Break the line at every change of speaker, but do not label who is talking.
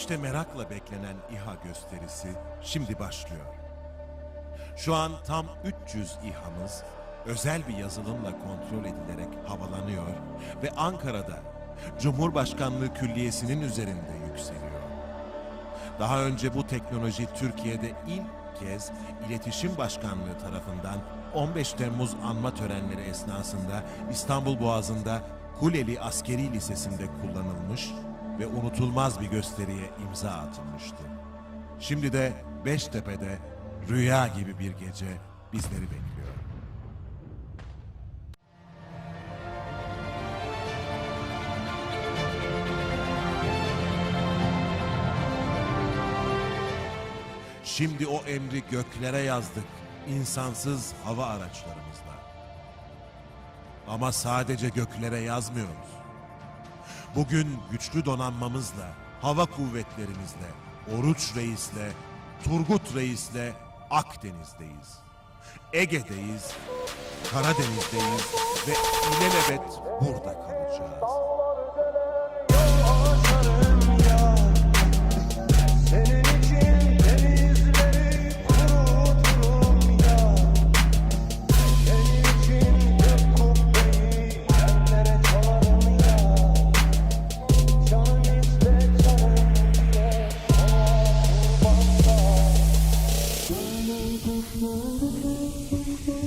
İşte merakla beklenen İHA gösterisi şimdi başlıyor. Şu an tam 300 İHA'mız özel bir yazılımla kontrol edilerek havalanıyor ve Ankara'da Cumhurbaşkanlığı Külliyesi'nin üzerinde yükseliyor. Daha önce bu teknoloji Türkiye'de ilk kez İletişim Başkanlığı tarafından 15 Temmuz anma törenleri esnasında İstanbul Boğazı'nda Kuleli Askeri Lisesi'nde kullanılmış ve unutulmaz bir gösteriye imza atılmıştı. Şimdi de Beştepe'de rüya gibi bir gece bizleri bekliyor. Şimdi o emri göklere yazdık insansız hava araçlarımızla. Ama sadece göklere yazmıyoruz. Bugün güçlü donanmamızla, hava kuvvetlerimizle, Oruç Reis'le, Turgut Reis'le Akdeniz'deyiz. Ege'deyiz, Karadeniz'deyiz ve ilelebet burada kalacağız. Mơ mơ mơ mơ mơ